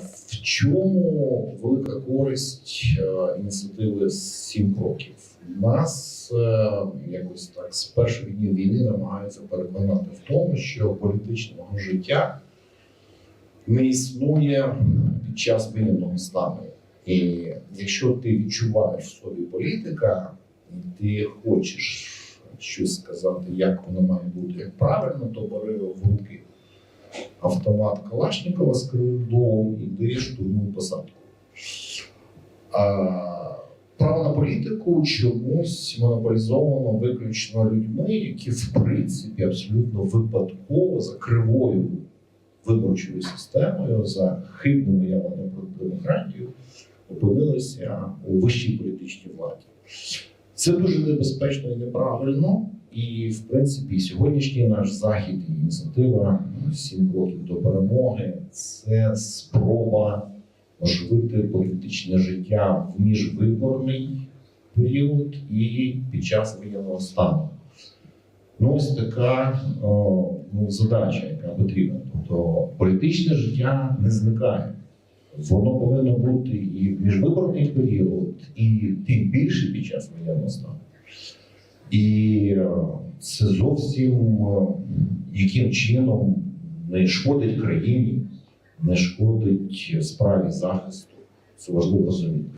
В чому велика користь е, ініціативи «Сім кроків? Нас е, якось так з перших днів війни намагаються переконати в тому, що політичного життя не існує під час воєнного стану. І якщо ти відчуваєш в собі політика, ти хочеш щось сказати, як воно має бути, як правильно, то бери в автомат Калашникова з крилом і йди штурмуй посадку. А, право на політику чомусь монополізовано виключно людьми, які в принципі абсолютно випадково за кривою виборчою системою, за хибними явленнями про демократію опинилися у вищій політичній владі. Це дуже небезпечно і неправильно. І, в принципі, сьогоднішній наш захід і ініціатива сім кроків до перемоги це спроба оживити політичне життя в міжвиборний період і під час воєнного стану. Ну, ось така ну, задача, яка потрібна. Тобто політичне життя не зникає. Воно повинно бути і в міжвиборний період, і тим більше під час воєнного стану. І це зовсім е, яким чином не шкодить країні, не шкодить справі захисту. Це важливо розуміти.